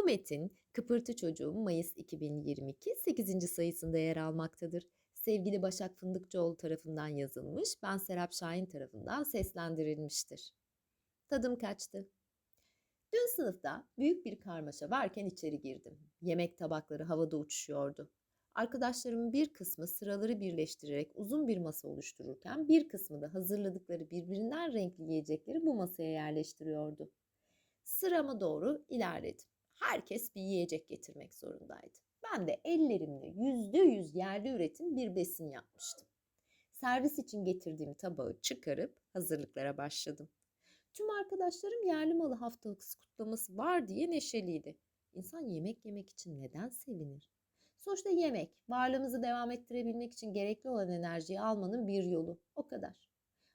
Bu metin Kıpırtı Çocuğum Mayıs 2022 8. sayısında yer almaktadır. Sevgili Başak Fındıkçıoğlu tarafından yazılmış, ben Serap Şahin tarafından seslendirilmiştir. Tadım kaçtı. Dün sınıfta büyük bir karmaşa varken içeri girdim. Yemek tabakları havada uçuşuyordu. Arkadaşlarımın bir kısmı sıraları birleştirerek uzun bir masa oluştururken bir kısmı da hazırladıkları birbirinden renkli yiyecekleri bu masaya yerleştiriyordu. Sırama doğru ilerledim. Herkes bir yiyecek getirmek zorundaydı. Ben de ellerimle yüzde yüz yerli üretim bir besin yapmıştım. Servis için getirdiğim tabağı çıkarıp hazırlıklara başladım. Tüm arkadaşlarım yerli malı haftalık kutlaması var diye neşeliydi. İnsan yemek yemek için neden sevinir? Sonuçta yemek, varlığımızı devam ettirebilmek için gerekli olan enerjiyi almanın bir yolu. O kadar.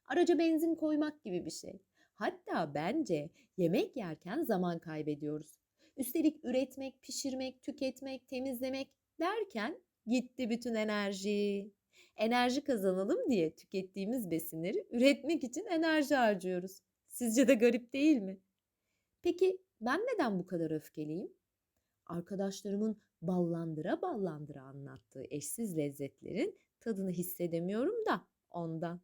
Araca benzin koymak gibi bir şey. Hatta bence yemek yerken zaman kaybediyoruz. Üstelik üretmek, pişirmek, tüketmek, temizlemek derken gitti bütün enerji. Enerji kazanalım diye tükettiğimiz besinleri üretmek için enerji harcıyoruz. Sizce de garip değil mi? Peki ben neden bu kadar öfkeliyim? Arkadaşlarımın ballandıra ballandıra anlattığı eşsiz lezzetlerin tadını hissedemiyorum da ondan.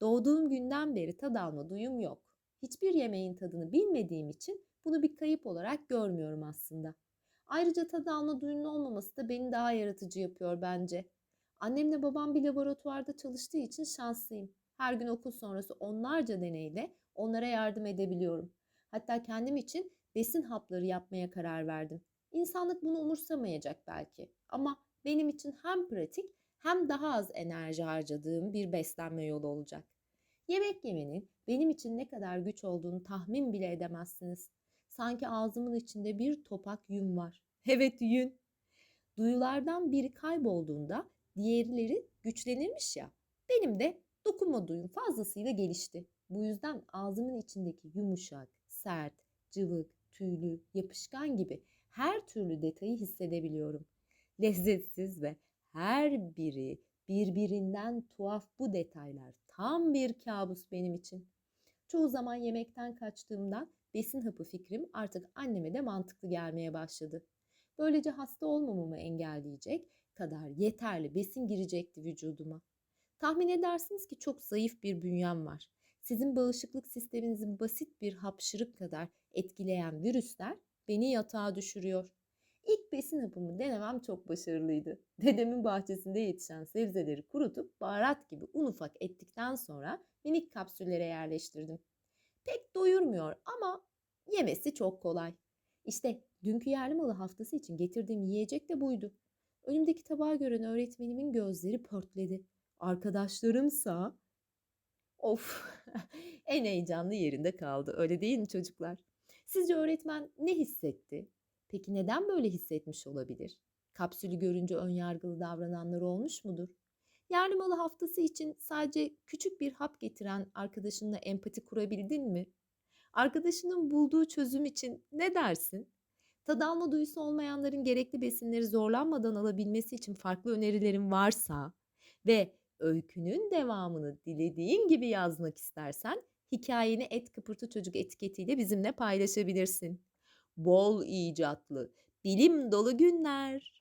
Doğduğum günden beri tad alma duyum yok. Hiçbir yemeğin tadını bilmediğim için bunu bir kayıp olarak görmüyorum aslında. Ayrıca tad alma duyunun olmaması da beni daha yaratıcı yapıyor bence. Annemle babam bir laboratuvarda çalıştığı için şanslıyım. Her gün okul sonrası onlarca deneyle onlara yardım edebiliyorum. Hatta kendim için besin hapları yapmaya karar verdim. İnsanlık bunu umursamayacak belki ama benim için hem pratik hem daha az enerji harcadığım bir beslenme yolu olacak. Yemek yemenin benim için ne kadar güç olduğunu tahmin bile edemezsiniz. Sanki ağzımın içinde bir topak yün var. Evet yün. Duyulardan biri kaybolduğunda diğerleri güçlenirmiş ya. Benim de dokunma duyum fazlasıyla gelişti. Bu yüzden ağzımın içindeki yumuşak, sert, cıvık, tüylü, yapışkan gibi her türlü detayı hissedebiliyorum. Lezzetsiz ve her biri birbirinden tuhaf bu detaylar tam bir kabus benim için. Çoğu zaman yemekten kaçtığımdan besin hapı fikrim artık anneme de mantıklı gelmeye başladı. Böylece hasta olmamamı engelleyecek kadar yeterli besin girecekti vücuduma. Tahmin edersiniz ki çok zayıf bir bünyem var. Sizin bağışıklık sisteminizin basit bir hapşırık kadar etkileyen virüsler beni yatağa düşürüyor. İlk besin hapımı denemem çok başarılıydı. Dedemin bahçesinde yetişen sebzeleri kurutup baharat gibi un ufak ettikten sonra minik kapsüllere yerleştirdim. Pek doyurmuyor ama yemesi çok kolay. İşte dünkü yerli malı haftası için getirdiğim yiyecek de buydu. Önümdeki tabağı gören öğretmenimin gözleri pörtledi. Arkadaşlarımsa of en heyecanlı yerinde kaldı öyle değil mi çocuklar? Sizce öğretmen ne hissetti? Peki neden böyle hissetmiş olabilir? Kapsülü görünce önyargılı davrananlar olmuş mudur? Yerli malı haftası için sadece küçük bir hap getiren arkadaşınla empati kurabildin mi? Arkadaşının bulduğu çözüm için ne dersin? Tad alma duyusu olmayanların gerekli besinleri zorlanmadan alabilmesi için farklı önerilerin varsa ve öykünün devamını dilediğin gibi yazmak istersen hikayeni et kıpırtı çocuk etiketiyle bizimle paylaşabilirsin. Bol icatlı, bilim dolu günler.